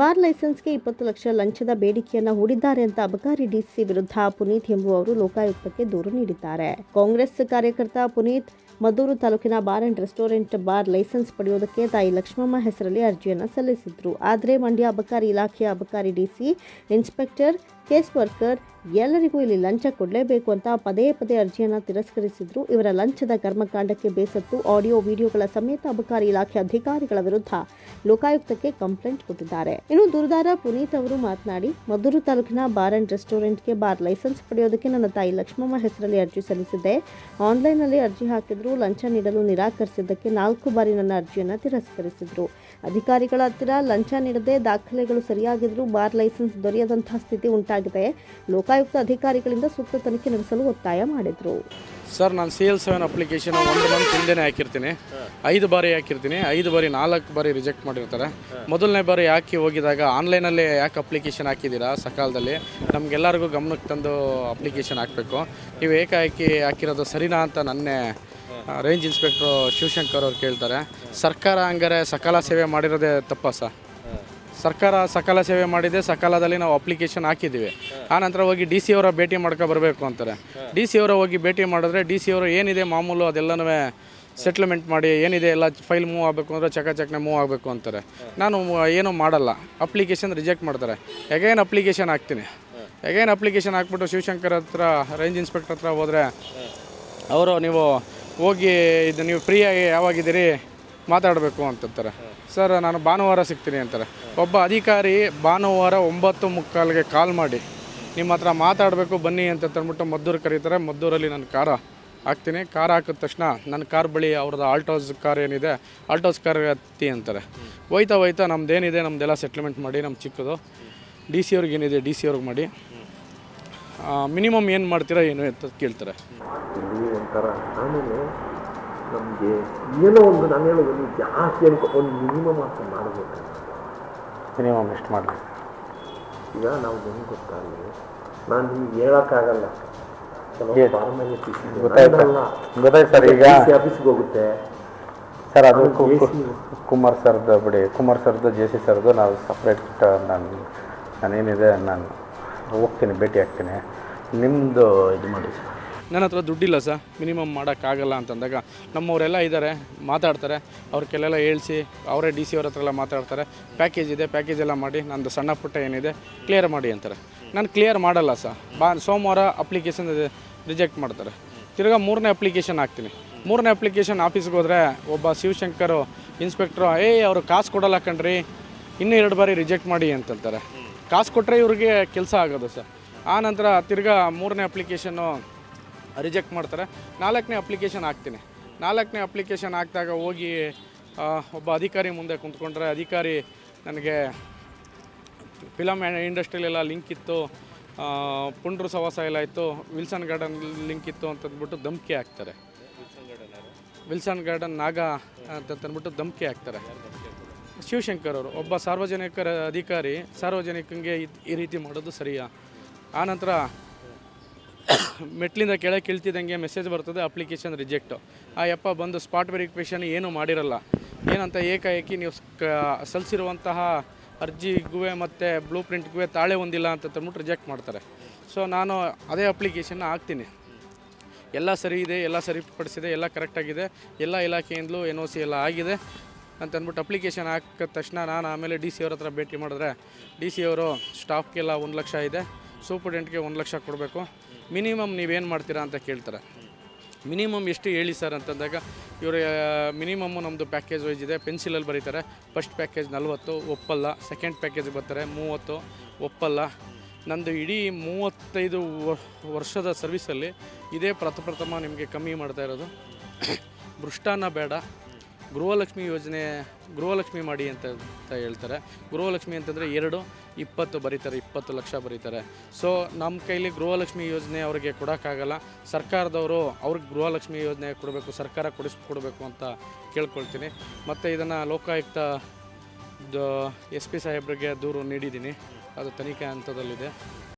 Bar ಲೈಸೆನ್ಸ್ಗೆ ಇಪ್ಪತ್ತು ಲಕ್ಷ ಲಂಚದ ಬೇಡಿಕೆಯನ್ನ ಹೂಡಿದ್ದಾರೆ ಅಂತ ಅಬಕಾರಿ ಡಿಸಿ ವಿರುದ್ಧ ಪುನೀತ್ ಎಂಬುವವರು ಲೋಕಾಯುಕ್ತಕ್ಕೆ ದೂರು ನೀಡಿದ್ದಾರೆ. ಕಾಂಗ್ರೆಸ್ ಕಾರ್ಯಕರ್ತ ಪುನೀತ್ ಮದ್ದೂರು ತಾಲೂಕಿನ bar and restaurant bar licence ಪಡೆಯುವುದಕ್ಕೆ ತಾಯಿ ಲಕ್ಷ್ಮಮ್ಮ ಹೆಸರಲ್ಲಿ ಅರ್ಜಿಯನ್ನು ಸಲ್ಲಿಸಿದ್ರು. ಆದರೆ ಮಂಡ್ಯ ಅಬಕಾರಿ ಇಲಾಖೆಯ ಅಬಕಾರಿ ಡಿಸಿ ಇನ್ಸ್ಪೆಕ್ಟರ್ ಕೇಸ್ ವರ್ಕರ್ ಎಲ್ಲರಿಗೂ ಇಲ್ಲಿ ಲಂಚ ಕೊಡಲೇಬೇಕು ಅಂತ ಪದೇ ಪದೇ ಅರ್ಜಿಯನ್ನು ತಿರಸ್ಕರಿಸಿದ್ರು. ಇವರ ಲಂಚದ ಕರ್ಮಕಾಂಡಕ್ಕೆ ಬೇಸತ್ತು ಆಡಿಯೋ ವಿಡಿಯೋಗಳ ಸಮೇತ ಅಬಕಾರಿ ಇಲಾಖೆ ಅಧಿಕಾರಿಗಳ ವಿರುದ್ಧ ಲೋಕಾಯುಕ್ತಕ್ಕೆ ಕಂಪ್ಲೇಂಟ್ ಕೊಟ್ಟಿದ್ದಾರೆ. ಇನ್ನು ದುರ್ದಾರ ಪುನೀತ್ ಅವರು ಮಾತನಾಡಿ, ಮದ್ದೂರು ತಾಲೂಕಿನ ಬಾರ್ ಅಂಡ್ ರೆಸ್ಟೋರೆಂಟ್ಗೆ ಬಾರ್ ಲೈಸೆನ್ಸ್ ಪಡೆಯೋದಕ್ಕೆ ನನ್ನ ತಾಯಿ ಲಕ್ಷ್ಮಮ್ಮ ಹೆಸರಲ್ಲಿ ಅರ್ಜಿ ಸಲ್ಲಿಸಿದ್ದೆ. ಆನ್ಲೈನ್ನಲ್ಲಿ ಅರ್ಜಿ ಹಾಕಿದ್ರು, ಲಂಚ ನೀಡಲು ನಿರಾಕರಿಸಿದ್ದಕ್ಕೆ ನಾಲ್ಕು ಬಾರಿ ನನ್ನ ಅರ್ಜಿಯನ್ನು ತಿರಸ್ಕರಿಸಿದ್ರು. ಅಧಿಕಾರಿಗಳ ಹತ್ತಿರ ಲಂಚ ನೀಡದೆ ದಾಖಲೆಗಳು ಸರಿಯಾಗಿದ್ದರೂ ಬಾರ್ ಲೈಸೆನ್ಸ್ ದೊರೆಯದಂತಹ ಸ್ಥಿತಿ ಉಂಟಾಗಿದೆ. ಲೋಕಾಯುಕ್ತ ಅಧಿಕಾರಿಗಳಿಂದ ಸೂಕ್ತ ತನಿಖೆ ನಡೆಸಲು ಒತ್ತಾಯ ಮಾಡಿದರು. ಸರ್, ನಾನು ಸಿ ಎಲ್ ಸೆವೆನ್ ಅಪ್ಲಿಕೇಶನ್ ಒಂದು ಮಂತ್ ಹಿಂದೆನೇ ಹಾಕಿರ್ತೀನಿ. ಐದು ಬಾರಿ ಹಾಕಿರ್ತೀನಿ. ಐದು ಬಾರಿ, ನಾಲ್ಕು ಬಾರಿ ರಿಜೆಕ್ಟ್ ಮಾಡಿರ್ತಾರೆ. ಮೊದಲನೇ ಬಾರಿ ಹಾಕಿ ಹೋಗಿದಾಗ ಆನ್ಲೈನಲ್ಲಿ ಯಾಕೆ ಅಪ್ಲಿಕೇಶನ್ ಹಾಕಿದ್ದೀರಾ ಸಕಾಲದಲ್ಲಿ? ನಮಗೆಲ್ಲರಿಗೂ ಗಮನಕ್ಕೆ ತಂದು ಅಪ್ಲಿಕೇಶನ್ ಹಾಕಬೇಕು. ನೀವು ಏಕಾಏಕಿ ಹಾಕಿರೋದು ಸರಿನಾ ಅಂತ ನನ್ನೇ ರೇಂಜ್ ಇನ್ಸ್ಪೆಕ್ಟ್ರು ಶಿವಶಂಕರ್ ಅವ್ರು ಕೇಳ್ತಾರೆ. ಸರ್ಕಾರ ಹಂಗಾರೆ ಸಕಾಲ ಸೇವೆ ಮಾಡಿರೋದೇ ತಪ್ಪ ಸರ್? ಸರ್ಕಾರ ಸಕಾಲ ಸೇವೆ ಮಾಡಿದೆ, ಸಕಾಲದಲ್ಲಿ ನಾವು ಅಪ್ಲಿಕೇಶನ್ ಹಾಕಿದ್ದೀವಿ. ಆನಂತರ ಹೋಗಿ ಡಿ ಸಿ ಅವರ ಭೇಟಿ ಮಾಡ್ಕೊ ಬರಬೇಕು ಅಂತಾರೆ. ಡಿ ಸಿ ಅವರ ಹೋಗಿ ಭೇಟಿ ಮಾಡಿದ್ರೆ ಡಿ ಸಿ ಅವರು ಏನಿದೆ ಮಾಮೂಲು ಅದೆಲ್ಲನೂ ಸೆಟ್ಲ್ಮೆಂಟ್ ಮಾಡಿ ಏನಿದೆ ಎಲ್ಲ ಫೈಲ್ ಮೂವ್ ಆಗಬೇಕು ಅಂದರೆ ಚಕ ಚಕನೆ ಮೂವ್ ಆಗಬೇಕು ಅಂತಾರೆ. ನಾನು ಏನೂ ಮಾಡಲ್ಲ. ಅಪ್ಲಿಕೇಶನ್ ರಿಜೆಕ್ಟ್ ಮಾಡ್ತಾರೆ. ಎಗೈನ್ ಅಪ್ಲಿಕೇಶನ್ ಹಾಕ್ತೀನಿ. ಎಗೈನ್ ಅಪ್ಲಿಕೇಶನ್ ಹಾಕ್ಬಿಟ್ಟು ಶಿವಶಂಕರ್ ಹತ್ರ, ರೇಂಜ್ ಇನ್ಸ್ಪೆಕ್ಟರ್ ಹತ್ರ ಹೋದರೆ, ಅವರು ನೀವು ಹೋಗಿ ಇದು ನೀವು ಫ್ರೀಯಾಗಿ ಯಾವಾಗಿದ್ದೀರಿ ಮಾತಾಡಬೇಕು ಅಂತಂತಾರೆ. ಸರ್, ನಾನು ಭಾನುವಾರ ಸಿಗ್ತೀನಿ ಅಂತಾರೆ. ಒಬ್ಬ ಅಧಿಕಾರಿ ಭಾನುವಾರ ಒಂಬತ್ತು ಮುಕ್ಕಾಲಿಗೆ ಕಾಲ್ ಮಾಡಿ, ನಿಮ್ಮ ಹತ್ರ ಮಾತಾಡಬೇಕು, ಬನ್ನಿ ಅಂತ ಅಂದ್ಬಿಟ್ಟು ಮದ್ದೂರು ಕರೀತಾರೆ. ಮದ್ದೂರಲ್ಲಿ ನಾನು ಕಾರ ಹಾಕ್ತೀನಿ. ಕಾರ್ ಹಾಕಿದ ತಕ್ಷಣ ನನ್ನ ಕಾರ್ ಬಳಿ ಅವ್ರದ್ದು ಆಲ್ಟೋಸ್ ಕಾರ್ ಏನಿದೆ, ಆಲ್ಟೋಸ್ ಕಾರ್ ಹತ್ತಿ ಅಂತಾರೆ. ಹೋಯ್ತಾ ಹೋಯ್ತಾ ನಮ್ದೇನಿದೆ ನಮ್ದೆಲ್ಲ ಸೆಟ್ಲ್ಮೆಂಟ್ ಮಾಡಿ ನಮ್ಮ ಚಿಕ್ಕದು. ಡಿ ಸಿ ಅವ್ರಿಗೆ ಏನಿದೆ ಡಿ ಸಿ ಅವ್ರಿಗೆ ಮಾಡಿ. ಮಿನಿಮಮ್ ಏನು ಮಾಡ್ತೀರಾ ಏನು ಅಂತ ಕೇಳ್ತಾರೆ. ಇಲ್ಲಿ ಒಂಥರ ಆಮೇಲೆ ನಮಗೆ ಏನೋ ಒಂದು ನಾನು ಹೇಳೋದು ನೀವು ಜಾಸ್ತಿ ಅನ್ಕೊ ಒಂದು ಮಿನಿಮಮ್ ಅಂತ ಮಾಡಬೇಕು. ಮಿನಿಮಮ್ ಎಷ್ಟು ಮಾಡಬೇಕು? ಈಗ ನಾವು ಹೆಂಗೆ ಗೊತ್ತಾ ಅಲ್ಲಿ? ನಾನು ನಿಮ್ಗೆ ಹೇಳೋಕ್ಕಾಗಲ್ಲ. ಆಫೀಸ್ಗೆ ಹೋಗುತ್ತೆ. ಸರ್ ಅದು ಕುಮಾರ್ ಸರ್ದು ಬಿಡಿ ಕುಮಾರ್ ಸರ್ದು ಜೆ ಸಿ ಸರ್ದು ನಾವು ಸಪ್ರೇಟ್ ನಾನು ನಾನೇನಿದೆ ನಾನು ಹೋಗ್ತೀನಿ, ಭೇಟಿ ಆಗ್ತೀನಿ. ನಿಮ್ಮದು ಇದು ಮಾಡಿ. ಸರ್ ನನ್ನ ಹತ್ರ ದುಡ್ಡಿಲ್ಲ ಸರ್. ಮಿನಿಮಮ್ ಮಾಡೋಕ್ಕಾಗಲ್ಲ ಅಂತಂದಾಗ ನಮ್ಮವರೆಲ್ಲ ಇದ್ದಾರೆ, ಮಾತಾಡ್ತಾರೆ. ಅವ್ರ ಕೆಲವೆಲ್ಲ ಹೇಳಿಸಿ, ಅವರೇ ಡಿ ಸಿ ಅವ್ರ ಹತ್ರ ಎಲ್ಲ ಮಾತಾಡ್ತಾರೆ. ಪ್ಯಾಕೇಜ್ ಇದೆ, ಪ್ಯಾಕೇಜ್ ಎಲ್ಲ ಮಾಡಿ, ನಂದು ಸಣ್ಣ ಪುಟ್ಟ ಏನಿದೆ, ಕ್ಲಿಯರ್ ಮಾಡಿ ಅಂತಾರೆ. ನಾನು ಕ್ಲಿಯರ್ ಮಾಡಲ್ಲ ಸರ್. ಬಾ, ಸೋಮವಾರ ಅಪ್ಲಿಕೇಶನ್ ರಿಜೆಕ್ಟ್ ಮಾಡ್ತಾರೆ. ತಿರ್ಗಾ ಮೂರನೇ ಅಪ್ಲಿಕೇಶನ್ ಹಾಕ್ತೀನಿ. ಮೂರನೇ ಅಪ್ಲಿಕೇಶನ್ ಆಫೀಸ್ಗೆ ಹೋದರೆ ಒಬ್ಬ ಶಿವಶಂಕರು, ಇನ್ಸ್ಪೆಕ್ಟ್ರು, ಏಯ್, ಅವರು ಕಾಸು ಕೊಡಲ್ಲ ಕಣ್ರಿ. ಇನ್ನೂ ಎರಡು ಬಾರಿ ರಿಜೆಕ್ಟ್ ಮಾಡಿ ಅಂತಂತಾರೆ. ಕಾಸು ಕೊಟ್ಟರೆ ಇವ್ರಿಗೆ ಕೆಲಸ ಆಗೋದು ಸರ್. ಆ ನಂತರ ತಿರ್ಗಾ ಮೂರನೇ ಅಪ್ಲಿಕೇಶನ್ನು ರಿಜೆಕ್ಟ್ ಮಾಡ್ತಾರೆ. ನಾಲ್ಕನೇ ಅಪ್ಲಿಕೇಶನ್ ಹಾಕ್ತೀನಿ. ನಾಲ್ಕನೇ ಅಪ್ಲಿಕೇಶನ್ ಹಾಕಿದಾಗ ಹೋಗಿ ಒಬ್ಬ ಅಧಿಕಾರಿ ಮುಂದೆ ಕುಂತ್ಕೊಂಡ್ರೆ ಅಧಿಕಾರಿ ನನಗೆ ಫಿಲಮ್ ಇಂಡಸ್ಟ್ರಿಲೆಲ್ಲ ಲಿಂಕ್ ಇತ್ತು. ಪುಂಡ್ರ ಸವಾಸ ಎಲ್ಲ ಇತ್ತು. ವಿಲ್ಸನ್ ಗಾರ್ಡನ್ ಲಿಂಕ್ ಇತ್ತು ಅಂತಂದ್ಬಿಟ್ಟು ಧಮ್ಕಿ ಹಾಕ್ತಾರೆ. ವಿಲ್ಸನ್ ಗಾರ್ಡನ್ ನಾಗ ಅಂತಂದ್ಬಿಟ್ಟು ಧಮ್ಕಿ ಹಾಕ್ತಾರೆ. ಶಿವಶಂಕರ್ ಅವರು, ಒಬ್ಬ ಸಾರ್ವಜನಿಕರ ಅಧಿಕಾರಿ ಸಾರ್ವಜನಿಕಂಗೆ ಈ ರೀತಿ ಮಾಡೋದು ಸರಿಯಾ? ಆನಂತರ ಮೆಟ್ಲಿಂದ ಕೆಳಗೆ ಇಳ್ತಿದ್ದಂಗೆ ಮೆಸೇಜ್ ಬರ್ತದೆ ಅಪ್ಲಿಕೇಶನ್ ರಿಜೆಕ್ಟು ಆ ಯಪ್ಪ ಬಂದು ಸ್ಪಾಟ್ ವೆರಿಫಿಕೇಷನ್ ಏನೂ ಮಾಡಿರಲ್ಲ. ಏನಂತ ಏಕಾಏಕಿ ನೀವು ಸಲ್ಲಿಸಿರುವಂತಹ ಅರ್ಜಿಗೂ ಮತ್ತು ಬ್ಲೂ ಪ್ರಿಂಟ್ಗೂ ತಾಳೆ ಹೊಂದಿಲ್ಲ ಅಂತ ತಂದ್ಬಿಟ್ಟು ರಿಜೆಕ್ಟ್ ಮಾಡ್ತಾರೆ. ಸೊ ನಾನು ಅದೇ ಅಪ್ಲಿಕೇಶನ್ನ ಹಾಕ್ತೀನಿ. ಎಲ್ಲ ಸರಿ ಇದೆ, ಎಲ್ಲ ಸರಿಪಡಿಸಿದೆ, ಎಲ್ಲ ಕರೆಕ್ಟಾಗಿದೆ ಎಲ್ಲ ಇಲಾಖೆಯಿಂದಲೂ ಎನ್ ಒ ಸಿ ಎಲ್ಲ ಆಗಿದೆ. ಅಂತ ಅಂದ್ಬಿಟ್ಟು ಅಪ್ಲಿಕೇಶನ್ ಹಾಕಿದ ತಕ್ಷಣ ನಾನು ಆಮೇಲೆ ಡಿ ಸಿ ಅವ್ರ ಹತ್ರ ಭೇಟಿ ಮಾಡಿದ್ರೆ ಡಿ ಸಿ ಅವರು ಸ್ಟಾಫ್ಗೆಲ್ಲ ಒಂದು ಲಕ್ಷ ಇದೆ ಸೂಪರ್ಡೆಂಟ್ಗೆ ಒಂದು ಲಕ್ಷ ಕೊಡಬೇಕು. ಮಿನಿಮಮ್ ನೀವೇನು ಮಾಡ್ತೀರಾ ಅಂತ ಕೇಳ್ತಾರೆ. ಮಿನಿಮಮ್ ಎಷ್ಟು ಹೇಳಿ ಸರ್ ಅಂತಂದಾಗ, ಇವರು ಮಿನಿಮಮ್ಮು ನಮ್ಮದು ಪ್ಯಾಕೇಜ್ ವೈಸ್ ಇದೆ ಪೆನ್ಸಿಲಲ್ಲಿ ಬರೀತಾರೆ. ಫಸ್ಟ್ ಪ್ಯಾಕೇಜ್ ನಲ್ವತ್ತು, ಒಪ್ಪಲ್ಲ. ಸೆಕೆಂಡ್ ಪ್ಯಾಕೇಜ್ ಬರ್ತಾರೆ ಮೂವತ್ತು, ಒಪ್ಪಲ್ಲ. ನಂದು ಇಡೀ ಮೂವತ್ತೈದು ವರ್ಷದ ಸರ್ವಿಸಲ್ಲಿ ಇದೇ ಪ್ರಥಮ ನಿಮಗೆ ಕಮ್ಮಿ ಮಾಡ್ತಾ ಇರೋದು. ಭೃಷ್ಟಾನ ಬೇಡ. ಗೃಹಲಕ್ಷ್ಮಿ ಯೋಜನೆ, ಗೃಹಲಕ್ಷ್ಮಿ ಮಾಡಿ ಅಂತ ಅಂತ ಹೇಳ್ತಾರೆ. ಗೃಹಲಕ್ಷ್ಮಿ ಅಂತಂದರೆ ಎರಡು, ಇಪ್ಪತ್ತು ಬರೀತಾರೆ, ಇಪ್ಪತ್ತು ಲಕ್ಷ ಬರೀತಾರೆ. ಸೊ ನಮ್ಮ ಕೈಲಿ ಗೃಹಲಕ್ಷ್ಮಿ ಯೋಜನೆ ಅವರಿಗೆ ಕೊಡೋಕ್ಕಾಗಲ್ಲ. ಸರ್ಕಾರದವರು ಅವ್ರಿಗೆ ಗೃಹಲಕ್ಷ್ಮಿ ಯೋಜನೆ ಕೊಡಬೇಕು, ಸರ್ಕಾರ ಕೊಡಿಸ್ಕೊಡ್ಬೇಕು ಅಂತ ಕೇಳ್ಕೊಳ್ತೀನಿ. ಮತ್ತು ಇದನ್ನು ಲೋಕಾಯುಕ್ತ ಎಸ್ ಪಿ ಸಾಹೇಬ್ರಿಗೆ ದೂರು ನೀಡಿದ್ದೀನಿ. ಅದು ತನಿಖೆ ಹಂತದಲ್ಲಿದೆ.